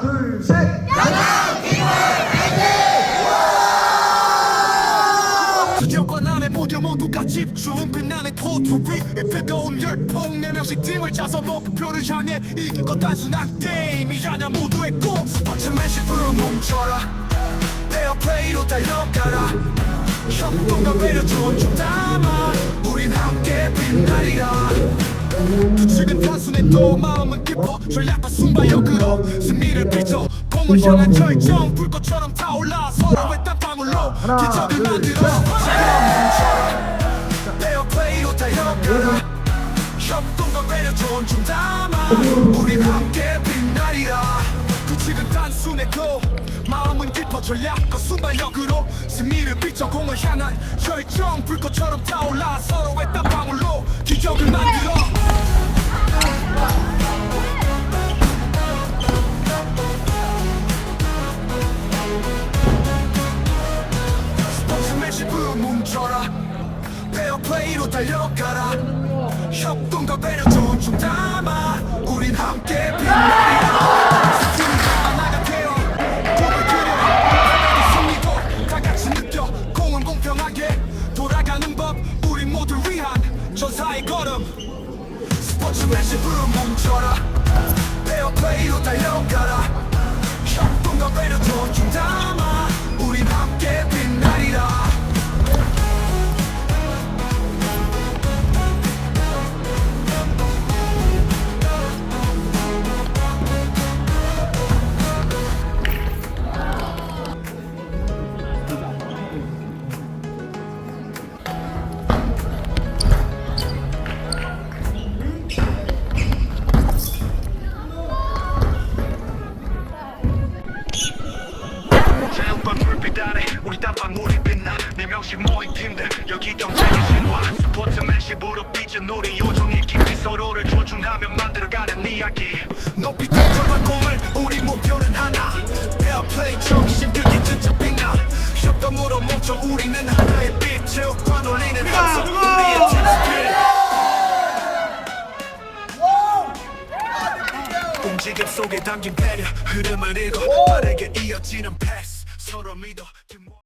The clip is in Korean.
하나, 둘, 셋. 수족관 안에 모두 모두가 집중. 빛나는 토토리 뜨거운 열풍. 네 명씩 팀을 짜서 목표를 향해 이긴 것 단순한 게임이잖아 모두의 꿈. 스포츠 맨시프로 뭉쳐라. 페어 플레이로 달려가라. 협동과 배려 존중 담아. 우린 함께 빛나리라. 규칙은 단순해 또 마음은 깊 어? 전략과 순발력으로 승리를 빚어 공을 향한 절정. 불꽃처럼 타올라. 서로의 땀방울로 기적을 만들어. 페어플레이로 달려가라 협동과 배려 존중 담아. 우린 함께 빛나리라. 규칙은 단순해도 마음은 깊어 전략과 순발력으로 승리를 비춰 공을 향한 절정. 불꽃처럼 타올라. 서 뭉쳐라. 페어플레이로 달려가라. 협동과 배려 존중 담아 우린 함께 빛나리라. 스팀이 하나가 되어 꿈을 그려 하나의 승리도 다 같이 느껴 공은 공평하게 돌아가는 법 우린 모두 위한 전사의 걸음 스포츠 매시브로 뭉쳐라 자연과 불빛 아래 우리 단방울이 빛나. 네 명씩 모인 팀들 여기 경쟁의 신화. 스포츠맨십으로 빚은 우리 요정의 깊이 서로를 존중하며 만들어가는 이야기. 높이 던져간 공을 우리 목표는 하나. 페어플레이 정신 들기 진짜 빛나. 협동으로 멈춰 우리는 하나의 빛 체육관 올리는 함성. 우리의 팀스피릿 움직임 속에 담긴 배려 흐름을 읽어 빠르게 이어지는 패스 서로 믿어